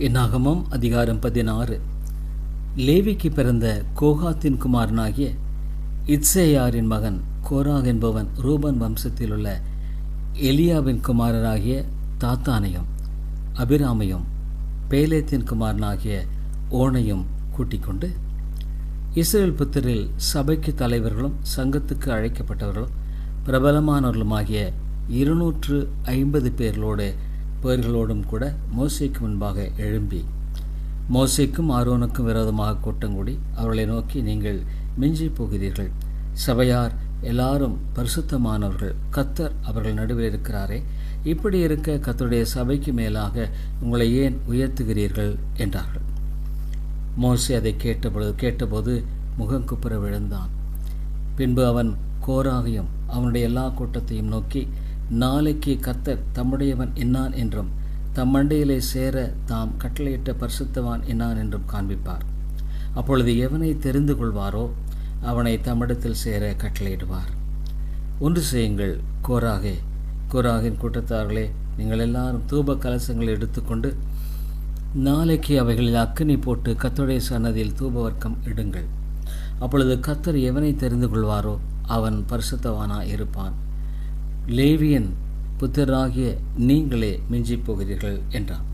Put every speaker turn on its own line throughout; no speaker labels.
இந்நாகமம் அதிகாரம் பதினாறு. லேவிக்கு பிறந்த கோகாத்தின் குமாரனாகிய இட்சேயாரின் மகன் கோராக் என்பவன் ரூபன் வம்சத்தில் உள்ள எலியாவின் குமாரராகிய தாத்தானையும் அபிராமையும் பேலேத்தின் குமாரனாகிய ஓனையும் கூட்டிக்கொண்டு இஸ்ரேல் புத்தரில் சபைக்கு தலைவர்களும் சங்கத்துக்கு அழைக்கப்பட்டவர்களும் பிரபலமானவர்களுமாகிய இருநூற்று ஐம்பது பேர்களோடு பேர்களோடும் கூட மோசைக்கு முன்பாக எழும்பி மோசைக்கும் ஆரோனுக்கும் விரோதமாக கூட்டங்கூடி அவர்களை நோக்கி நீங்கள் மிஞ்சி போகிறீர்கள். சபையார் எல்லாரும் பரிசுத்தமானவர்கள். கத்தர் அவர்கள் நடுவில் இருக்கிறாரே. இப்படி இருக்க கத்தருடைய சபைக்கு மேலாக உங்களை ஏன் உயர்த்துகிறீர்கள்? என்றார்கள். மோசி அதை கேட்டபொழுது கேட்டபோது முகம் குப்புற விழுந்தான். பின்பு அவன் கோராகையும் அவனுடைய எல்லா கூட்டத்தையும் நோக்கி நாளைக்கு கத்தர் தம்முடையவன் என்னான் என்றும் தம் மண்டையிலே சேர தாம் கட்டளையிட்ட பரிசுத்தவான் என்னான் என்றும் காண்பிப்பார். அப்பொழுது எவனை தெரிந்து கொள்வாரோ அவனை தம்மிடத்தில் சேர கட்டளையிடுவார். ஒன்று செய்யுங்கள் கோராகே கோராகின் கூட்டத்தார்களே நீங்கள் எல்லாரும் தூப கலசங்களை எடுத்துக்கொண்டு நாளைக்கு அவைகளில் அக்கினி போட்டு கத்தோடைய சன்னதியில் தூப வர்க்கம் இடுங்கள். அப்பொழுது கத்தர் எவனை தெரிந்து கொள்வாரோ அவன் பரிசுத்தவானா இருப்பான். லேவியன் புத்தராகிய நீங்களே மிஞ்சிப் போகிறீர்கள் என்றான்.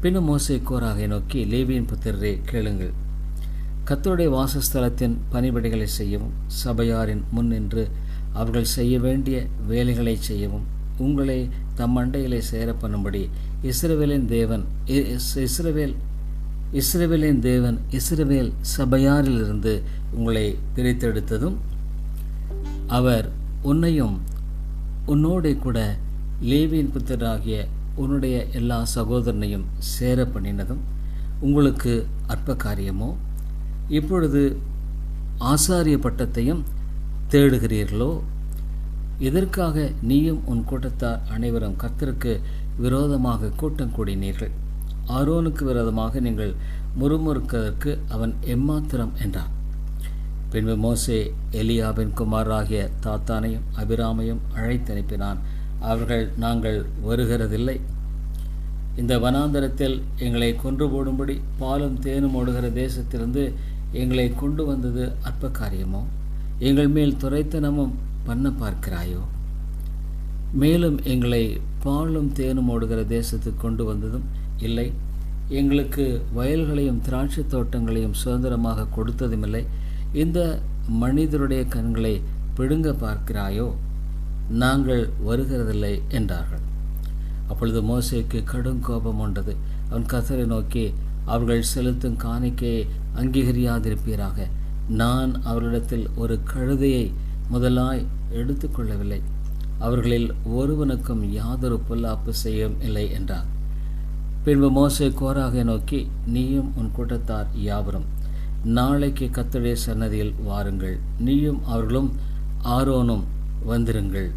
பின்னும் மோசை கோராகை நோக்கி லேவியின் புத்திரரே கேளுங்கள். கத்தருடைய வாசஸ்தலத்தின் பணிபடிகளை செய்யவும் சபையாரின் முன் நின்று அவர்கள் செய்ய வேண்டிய வேலைகளை செய்யவும் உங்களை தம் அண்டையிலே சேர பண்ணும்படி இஸ்ரவேலின் தேவன் இஸ்ரவேல் இஸ்ரவேலின் தேவன் இஸ்ரவேல் சபையாரிலிருந்து உங்களை பிரித்தெடுத்ததும் அவர் உன்னையும் உன்னோடே கூட லேவியின் புத்தராகிய உன்னுடைய எல்லா சகோதரனையும் சேர பண்ணினதும் உங்களுக்கு அற்ப காரியமோ இப்பொழுது ஆசாரிய பட்டத்தையும் தேடுகிறீர்களோ? இதற்காக நீயும் உன் கூட்டத்தார் அனைவரும் கர்த்தருக்கு விரோதமாக கூட்டம் கூடினீர்கள்? ஆரோனுக்கு விரோதமாக நீங்கள் முறுமுறுக்கிறதற்கு அவன் எம்மாத்திரம் என்றான். பின்பு மோசே எலியாவின் குமாராகிய தாத்தானையும் அபிராமையும் அழைத்தனுப்பினான் அவர்கள் நாங்கள் வருகிறதில்லை. இந்த வனாந்தரத்தில் எங்களை கொன்று போடும்படி பாலும் தேனும் ஓடுகிற தேசத்திலிருந்து எங்களை கொண்டு வந்தது அற்ப காரியமோ எங்கள் மேல் துரைத்தனமும் பண்ண பார்க்கிறாயோ? மேலும் எங்களை பாலும் தேனும் ஓடுகிற தேசத்துக்கு கொண்டு வந்ததும் இல்லை. எங்களுக்கு வயல்களையும் திராட்சை தோட்டங்களையும் சுதந்திரமாக கொடுத்ததும் இல்லை. இந்த மனிதருடைய கண்களை பிடுங்க பார்க்கிறாயோ? நாங்கள் வருகிறதில்லை என்றார்கள். அப்பொழுது மோசைக்கு கடும் கோபம் உண்டது அவன் கத்தரை நோக்கி அவர்கள் செலுத்தும் காணிக்கையை அங்கீகரியாதிருப்பீராக. நான் அவர்களிடத்தில் ஒரு கழுதையை முதலாய் எடுத்துக்கொள்ளவில்லை. அவர்களில் ஒருவனுக்கும் யாதொரு பொல்லாப்பு செய்யும் இல்லை என்றார் பின்பு மோசை கோராக நோக்கி நீயும் உன் கூட்டத்தார் யாவரும் நாளைக்கு கத்தடைய சன்னதியில் வாருங்கள். நீயும் அவர்களும் ஆரோனும் வந்திருங்கள்.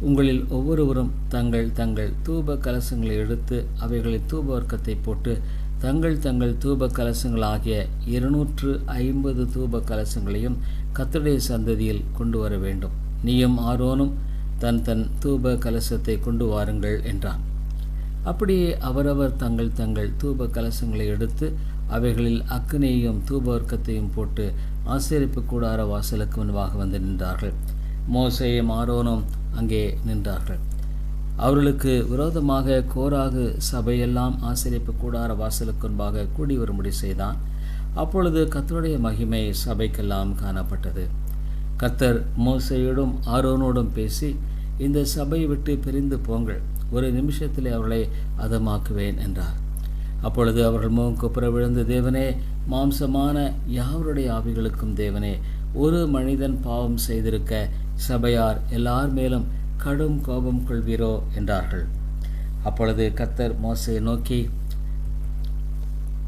உங்களில் ஒவ்வொருவரும் தங்கள் தங்கள் தூப கலசங்களை எடுத்து அவைகளின் தூப வர்க்கத்தை போட்டு தங்கள் தங்கள் தூப கலசங்களாகிய இருநூற்று ஐம்பது தூப கலசங்களையும் கத்தடைய சந்ததியில் கொண்டு வர வேண்டும். நீயும் ஆரோனும் தன் தன் தூப கலசத்தை கொண்டு வாருங்கள் என்றான். அப்படியே அவரவர் தங்கள் தங்கள் தூப கலசங்களை எடுத்து அவைகளில் அக்கினையையும் தூபவர்க்கத்தையும் போட்டு ஆசரிப்பு கூடார வாசலுக்கு முன்பாக வந்து நின்றார்கள். மோசையும் ஆரோனும் அங்கே நின்றார்கள். அவர்களுக்கு விரோதமாக கோராகு சபையெல்லாம் ஆசிரியப்பு கூடார வாசலுக்கு முன்பாக கூடி வரும்படி செய்தான். அப்பொழுது கத்தருடைய மகிமை சபைக்கெல்லாம் காணப்பட்டது. கத்தர் மோசையோடும் ஆரோனோடும் பேசி இந்த சபையை விட்டு பிரிந்து போங்கள். ஒரு நிமிஷத்தில் அவர்களை அதமாக்குவேன் என்றார். அப்பொழுது அவர்கள் முகம் குப்புற விழுந்து தேவனே மாம்சமான யாவருடைய ஆவிகளுக்கும் தேவனே ஒரு மனிதன் பாவம் செய்திருக்க சபையார் எல்லார் மேலும் கடும் கோபம் கொள்வீரோ? என்றார்கள். அப்பொழுது கத்தர் மோசையை நோக்கி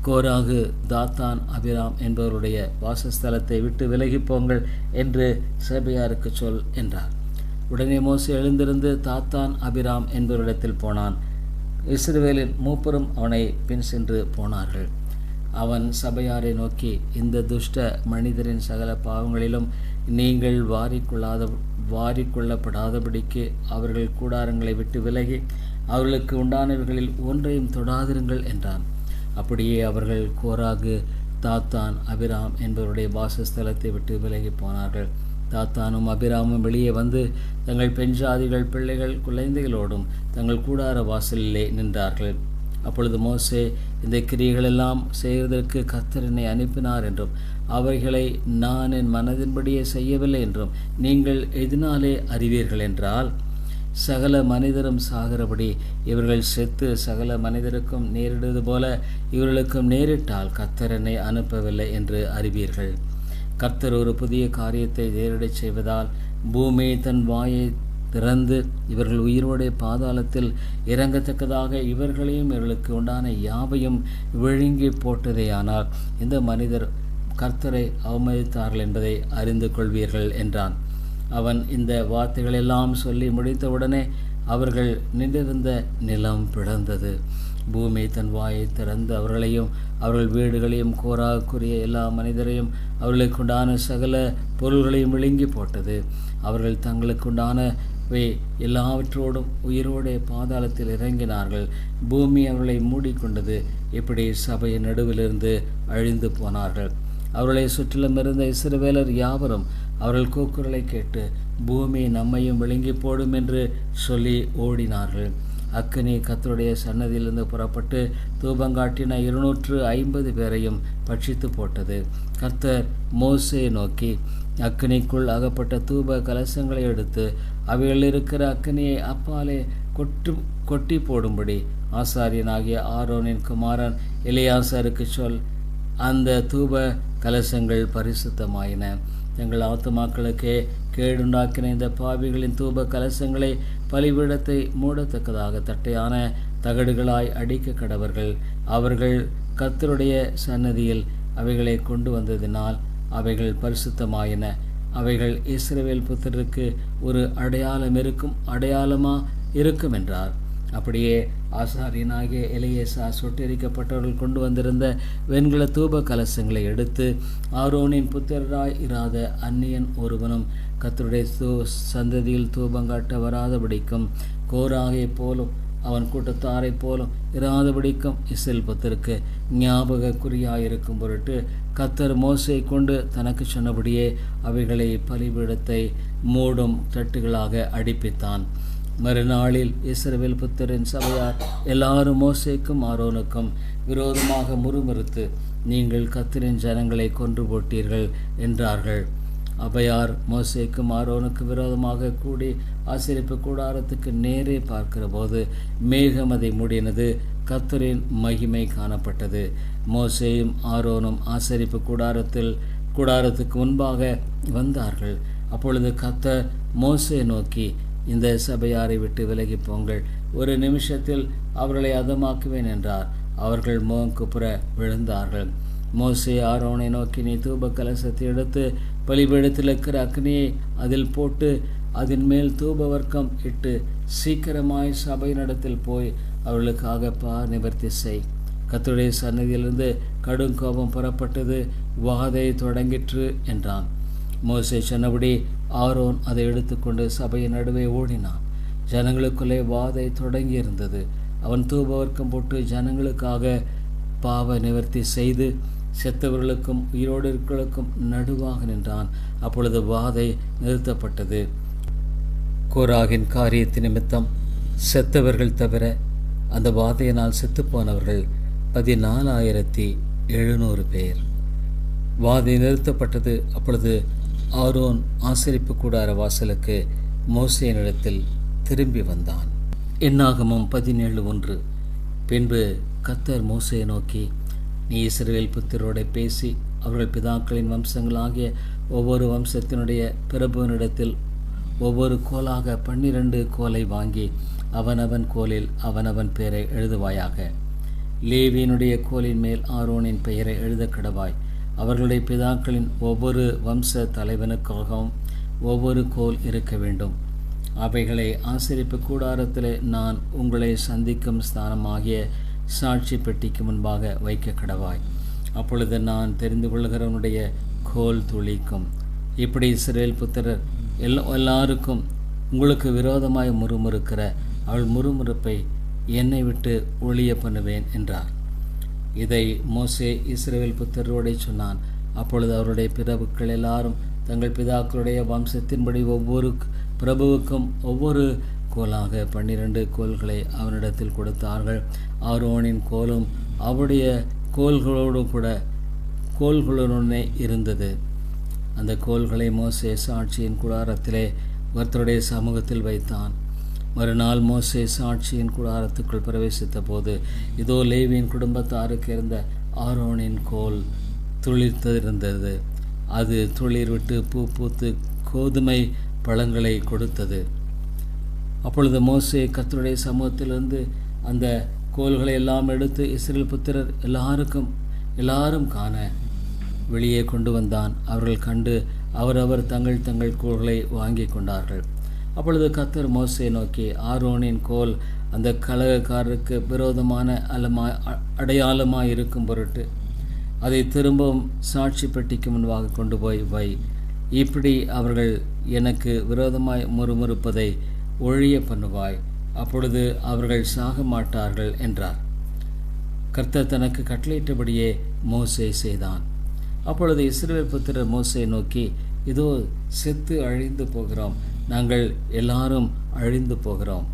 கோராகு தாத்தான் அபிராம் என்பவருடைய வாசஸ்தலத்தை விட்டு விலகி போங்கள் என்று சபையாருக்கு சொல் என்றார். உடனே மோசை எழுந்திருந்து தாத்தான் அபிராம் என்பவரிடத்தில் போனான். இஸ்ரவேலின் மூப்பரும் அவனை பின் சென்று போனார்கள். அவன் சபையாரை நோக்கி இந்த துஷ்ட மனிதரின் சகல பாவங்களிலும் நீங்கள் வாரிக்கொள்ளாத வாரிக்கொள்ளப்படாதபடிக்கு அவர்கள் கூடாரங்களை விட்டு விலகி அவர்களுக்கு உண்டானவர்களில் ஒன்றையும் தொடாதிருங்கள் என்றான். அப்படியே அவர்கள் கோராகு தாத்தான் அபிராம் என்பவருடைய வாசஸ்தலத்தை விட்டு விலகி போனார்கள். தாத்தானும் அபிராமும் வெளியே வந்து தங்கள் பெண் ஜாதிகள் பிள்ளைகள் குழந்தைகளோடும் தங்கள் கூடார வாசலிலே நின்றார்கள். அப்பொழுது மோசே இந்த கிரியைகளெல்லாம் செய்வதற்கு கத்தரனை அனுப்பினார் என்றும் அவைகளை நான் என் மனதின்படியே செய்யவில்லை என்றும் நீங்கள் எதினாலே அறிவீர்கள் என்றால் சகல மனிதரும் சாகிறபடி இவர்கள் செத்து சகல மனிதருக்கும் நேரிடுவது போல இவர்களுக்கும் நேரிட்டால் கத்தரனை அனுப்பவில்லை என்று அறிவீர்கள். கர்த்தர் ஒரு புதிய காரியத்தை நேரிடச் செய்வதால் பூமி தன் வாயை திறந்து இவர்கள் உயிரோடைய பாதாளத்தில் இறங்கத்தக்கதாக இவர்களையும் இவர்களுக்கு உண்டான யாவையும் விழுங்கி போட்டதேயானால் இந்த மனிதர் கர்த்தரை அவமதித்தார்கள் என்பதை அறிந்து கொள்வீர்கள் என்றான். அவன் இந்த வார்த்தைகளெல்லாம் சொல்லி முடித்தவுடனே அவர்கள் நின்றிருந்த நிலம் பிளந்தது. பூமி தன் வாயை திறந்து அவர்களையும் அவர்கள் வீடுகளையும் கோராக்குரிய எல்லா மனிதரையும் அவர்களுக்குண்டான சகல பொருள்களையும் விழுங்கி போட்டது. அவர்கள் தங்களுக்குண்டானவை எல்லாவற்றோடும் உயிரோடைய பாதாளத்தில் இறங்கினார்கள். பூமி அவர்களை மூடிக்கொண்டது. இப்படி சபையின் நடுவிலிருந்து அழிந்து போனார்கள். அவர்களை சுற்றிலும் இருந்த இசிறுவேலர் யாவரும் அவர்கள் கூக்குரலை கேட்டு பூமி நம்மையும் விழுங்கி போடும் என்று சொல்லி ஓடினார்கள். அக்கினி கத்தருடைய சன்னதியிலிருந்து புறப்பட்டு தூபங்காட்டின இருநூற்று ஐம்பது பேரையும் பட்சித்து போட்டது. கர்த்தர் மோசையை நோக்கி அக்கினிக்குள் அகப்பட்ட தூப கலசங்களை எடுத்து அவைகள் இருக்கிற அக்கினியை அப்பாலே கொட்டு கொட்டி போடும்படி ஆசாரியனாகிய ஆரோனின் குமாரன் இளையாசாருக்கு சொல் அந்த தூப கலசங்கள் பரிசுத்தமாயின. எங்கள் ஆத்துமாக்களுக்கே கேடுண்டாக்கின இந்த பாவிகளின் தூப கலசங்களை பலிபீடத்தை மூடத்தக்கதாக தட்டையான தகடுகளாய் அடிக்க கடவர்கள் அவர்கள் கத்தருடைய சன்னதியில் அவைகளை கொண்டு வந்ததினால் அவைகள் பரிசுத்தமாயின. அவைகள் இஸ்ரவேல் புத்தருக்கு ஒரு அடையாளம் இருக்கும் அடையாளமா இருக்கும் என்றார். அப்படியே ஆசாரியனாகிய எலியேசா சுட்டெரிக்கப்பட்டவர்கள் கொண்டு வந்திருந்த வெண்கல தூப கலசங்களை எடுத்து ஆரோனின் புத்திரராய் இராத அந்நியன் ஒருவனும் கத்தருடைய தூ சந்ததியில் தூபங்காட்ட வராதபடிக்கும் கோராகை போலும் அவன் கூட்டத்தாரைப் போலும் இராதபடிக்கும் இஸ்ரேல் புத்தருக்கு ஞாபக குறியாயிருக்கும் பொருட்டு கத்தர் மோசை கொண்டு தனக்கு சொன்னபடியே அவைகளை பலிபீடத்தை மூடும் தட்டுகளாக அடிப்பித்தான். மறுநாளில் இஸ்ரவேல் புத்தரின் சபையார் எல்லாரும் மோசேக்கும் ஆரோனுக்கும் விரோதமாக முறுமுறுத்து நீங்கள் கத்தரின் ஜனங்களை கொன்று போட்டீர்கள் என்றார்கள். அபயார் மோசேக்கும் ஆரோனுக்கு விரோதமாக கூடி ஆசிரிப்பு கூடாரத்துக்கு நேரே பார்க்கிற போது மேகம் அதை மூடினது கத்தரின் மகிமை காணப்பட்டது. மோசேயும் ஆரோனும் ஆசரிப்பு கூடாரத்தில் கூடாரத்துக்கு முன்பாக வந்தார்கள். அப்பொழுது கத்தர் மோசை நோக்கி இந்த சபையாரை விட்டு விலகி போங்கள். ஒரு நிமிஷத்தில் அவர்களை அதமாக்குவேன் என்றார். அவர்கள் முகங்குப்புற விழுந்தார்கள். மோசே ஆரோனை நோக்கி நீ தூப கலசத்தை எடுத்து பலிபீடத்தில் இருக்கிற அக்னியை அதில் போட்டு அதன் மேல் தூப வர்க்கம் இட்டு சீக்கிரமாய் சபை நடத்தில் போய் அவர்களுக்காக பா நிவர்த்தி செய். கத்துடைய சன்னதியிலிருந்து கடும் கோபம் புறப்பட்டது. வாதை தொடங்கிற்று என்றான். மோசை சொன்னபடி ஆரோன் அதை எடுத்துக்கொண்டு சபையின் நடுவே ஓடினான். ஜனங்களுக்குள்ளே வாதை தொடங்கியிருந்தது. அவன் தூபவர்க்கம் போட்டு ஜனங்களுக்காக பாவ நிவர்த்தி செய்து செத்தவர்களுக்கும் உயிரோடு நடுவாக நின்றான். அப்பொழுது வாதை நிறுத்தப்பட்டது. கோராகின் காரியத்து நிமித்தம் செத்தவர்கள் தவிர அந்த வாதையினால் செத்துப்போனவர்கள் பதினாலாயிரத்தி எழுநூறு பேர். வாதை நிறுத்தப்பட்டது. அப்பொழுது ஆரோன் ஆசரிப்பு கூடார வாசலுக்கு மோசையனிடத்தில் திரும்பி வந்தான். என்னாகமும் பதினேழு ஒன்று. பின்பு கத்தர் மோசையை நோக்கி நீ இஸ்ரவேல் புத்திரோட பேசி அவர்கள் பிதாக்களின் வம்சங்களாகிய ஒவ்வொரு வம்சத்தினுடைய பிரபுவனிடத்தில் ஒவ்வொரு கோலாக பன்னிரண்டு கோலை வாங்கி அவனவன் கோலில் அவனவன் பெயரை எழுதுவாயாக. லேவியனுடைய கோலின் மேல் ஆரோனின் பெயரை எழுத கடவாய் அவர்களுடைய பிதாக்களின் ஒவ்வொரு வம்ச தலைவனுக்காகவும் ஒவ்வொரு கோல் இருக்க வேண்டும். அவைகளை ஆசிரிப்பு கூடாரத்தில் நான் உங்களை சந்திக்கும் ஸ்தானமாகிய சாட்சி பெட்டிக்கு முன்பாக வைக்க கடவாய். அப்பொழுது நான் தெரிந்து கொள்கிறவனுடைய கோல் துளிக்கும். இப்படி இஸ்ரேல் புத்திரர் எல்லா எல்லாருக்கும் உங்களுக்கு விரோதமாய் முறுமுறுக்கிற அவள் முறுமுறுப்பை என்னை விட்டு ஒளிய பண்ணுவேன் என்றார். இதை மோசே இஸ்ரேல் புத்தரோடே சொன்னான். அப்பொழுது அவருடைய பிரபுக்கள் எல்லாரும் தங்கள் பிதாக்களுடைய வம்சத்தின்படி ஒவ்வொரு பிரபுவுக்கும் ஒவ்வொரு கோலாக பன்னிரண்டு கோல்களை அவனிடத்தில் கொடுத்தார்கள். ஆரோனின் கோலும் அவருடைய கோல்களோடு கூட கோல்களுடனே இருந்தது. அந்த கோல்களை மோசே சாட்சியின் குடாரத்திலே ஒருத்தருடைய சமூகத்தில் வைத்தான். மறுநாள் மோசே சாட்சியின் கூடாரத்துக்குள் பிரவேசித்த போது இதோ லேவியின் குடும்பத்தாருக்கு இருந்த ஆரோனின் கோல் துளிர்த்திருந்தது அது துளிர் விட்டு பூ பூத்து கோதுமை பழங்களை கொடுத்தது. அப்பொழுது மோசே கத்தருடைய சமூகத்திலிருந்து அந்த கோல்களை எல்லாம் எடுத்து இஸ்ரேல் புத்திரர் எல்லாருக்கும் எல்லாரும் காண வெளியே கொண்டு வந்தான். அவர்கள் கண்டு அவரவர் தங்கள் தங்கள் கோள்களை வாங்கி கொண்டார்கள். அப்பொழுது கத்தர் மோசையை நோக்கி ஆரோனின் கோல் அந்த கலகக்காரருக்கு விரோதமான அலமா அடையாளமாக இருக்கும் பொருட்டு அதை திரும்பவும் சாட்சி பெட்டிக்கு முன்பாக கொண்டு போய் வை. இப்படி அவர்கள் எனக்கு விரோதமாய் முறுமுறுப்பதை ஒழிய பண்ணுவாய். அப்பொழுது அவர்கள் சாக மாட்டார்கள் என்றார். கர்த்தர் தனக்கு கட்டளையிட்டபடியே மோசை செய்தான். அப்பொழுது இஸ்ரேல் புத்திரர் மோசை நோக்கி இதோ செத்து அழிந்து போகிறோம். நாங்கள் எல்லாரும் அழிந்து போகிறோம்.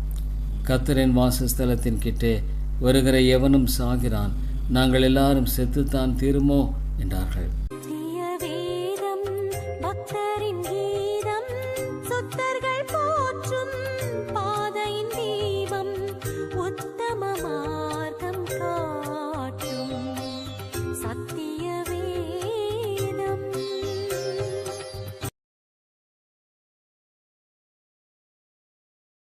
கத்தரின் வாசஸ்தலத்தின் கிட்டே வருகிற எவனும் சாகிறான் நாங்கள் எல்லாரும் செத்துத்தான் தீருமோ? என்றார்கள்.